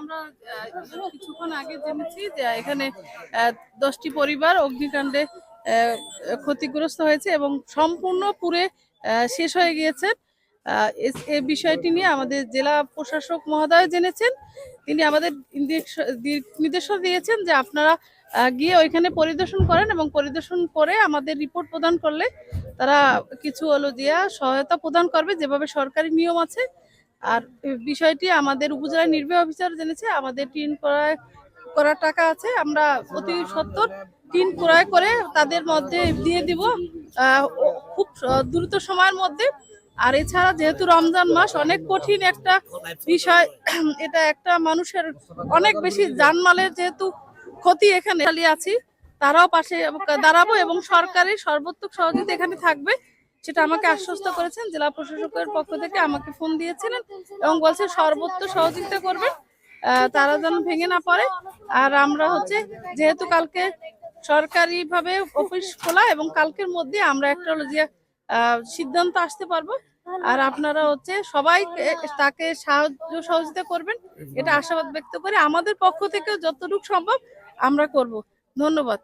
আমরা কিছুক্ষণ আগে জেনেছি এখানে দশটি পরিবার অগ্নিকাণ্ডে ক্ষতিগ্রস্ত হয়েছে এবং সম্পূর্ণ পুরে শেষ হয়ে গিয়েছে। এ বিষয়টি নিয়ে আমাদের জেলা প্রশাসক মহোদয় জেনেছেন। তিনি আমাদের নির্দেশনা দিয়েছেন যে আপনারা গিয়ে ওইখানে পরিদর্শন করেন এবং পরিদর্শন করে আমাদের রিপোর্ট প্রদান করলে তারা কিছু হলো দিয়া সহায়তা প্রদান করবে। যেভাবে সরকারি নিয়ম আছে আর বিষয়টি আমাদের উপজেলা নির্বাহী অফিসার জেনেছে, আমাদের টিন ক্রয় করার টাকা আছে, আমরা অতি সত্তর টিন ক্রয় করে তাদের মধ্যে দিয়ে দিব খুব দ্রুত সময়ের মধ্যে। আর এছাড়া যেহেতু রমজান মাস, অনেক কঠিন একটা বিষয়, এটা একটা মানুষের অনেক বেশি জানমালের যেহেতু ক্ষতি এখানে। আছি, তারাও পাশে, দাঁড়াবো এবং সরকারের সর্বোত্তক সহযোগিতা এখানে থাকবে। সেটা আমাকে আশ্বস্ত করেছেন। জেলা প্রশাসকের পক্ষ থেকে আমাকে ফোন দিয়েছিলেন এবং বলছে সর্বোচ্চ সহযোগিতা করবেন। তারা যেন ভেঙে না পড়ে। আর আমরা হচ্ছে, যেহেতু কালকে সরকারিভাবে অফিস খোলা এবং কালকের মধ্যে আমরা একটা হলো যে সিদ্ধান্ত আসতে পারব। আর আপনারা হচ্ছে সবাই তাকে সাহায্য সহযোগিতা করবেন। এটা আশাবাদ ব্যক্ত করে আমাদের পক্ষ থেকেও যতটুকু সম্ভব আমরা করব। ধন্যবাদ।